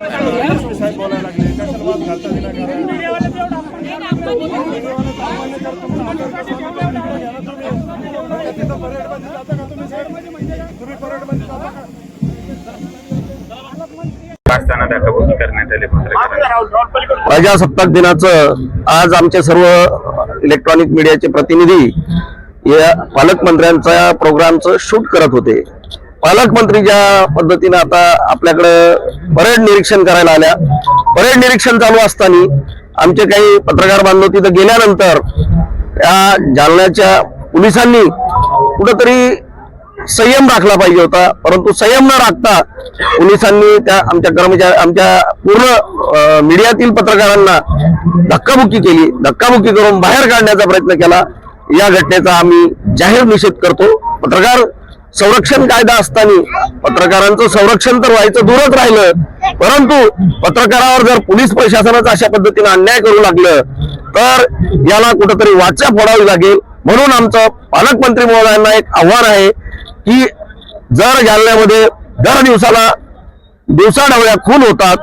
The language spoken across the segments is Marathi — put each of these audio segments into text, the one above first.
साहेब बोलायला लागले कशाला वाद घालता प्रजासत्ताक दिनाचं आज आमचे सर्व इलेक्ट्रॉनिक मीडियाचे प्रतिनिधी या पालकमंत्र्यांच्या प्रोग्रामचं शूट करत होते. पालकमंत्री ज्या पद्धतीनं आता आपल्याकडे परेड निरीक्षण करायला आल्या. परेड निरीक्षण चालू असताना आमचे काही पत्रकार बांधव तिथं गेल्यानंतर या जालन्याच्या पोलिसांनी कुठंतरी संयम राखला पाहिजे होता. परंतु संयम न राखता पोलिसांनी त्या आमच्या कर्मचारी आमच्या पूर्ण मीडियातील पत्रकारांना धक्काबुक्की केली. धक्काबुक्की करून बाहेर काढण्याचा प्रयत्न केला. या घटनेचा आम्ही जाहीर निषेध करतो. पत्रकार संरक्षण कायदा असताना पत्रकारांचं संरक्षण तर व्हायचं दूरच राहिलं. परंतु पत्रकारावर जर पोलीस प्रशासनाचा अशा पद्धतीने अन्याय करू लागलं तर याला कुठंतरी वाचा फोडावी लागेल. म्हणून आमचं पालकमंत्री महोदयांना एक आव्हान आहे की जर जालन्यामध्ये दर दिवसाला दिवसाढवळ्या खून होतात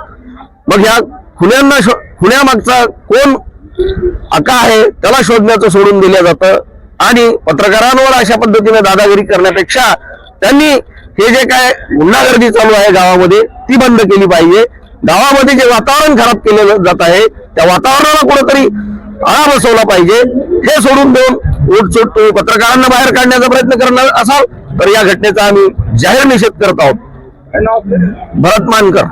मग ह्या खुन्यांना शो- खुन्यामागचा कोण आका आहे त्याला शोधण्याचं सोडून दिलं जातं. आणि पत्रकारांवर अशा पद्धतीने दादागिरी करण्यापेक्षा त्यांनी हे जे काय गुंडागर्दी चालू आहे गावामध्ये ती बंद केली पाहिजे. गावामध्ये जे वातावरण खराब केलं जात आहे त्या वातावरणाला कुठेतरी आळा बसवला पाहिजे. हे सोडून देऊन उठसूट पत्रकारांना बाहेर काढण्याचा प्रयत्न करणार असाल तर या घटनेचा आम्ही जाहीर निषेध करत आहोत. भरत मानकर.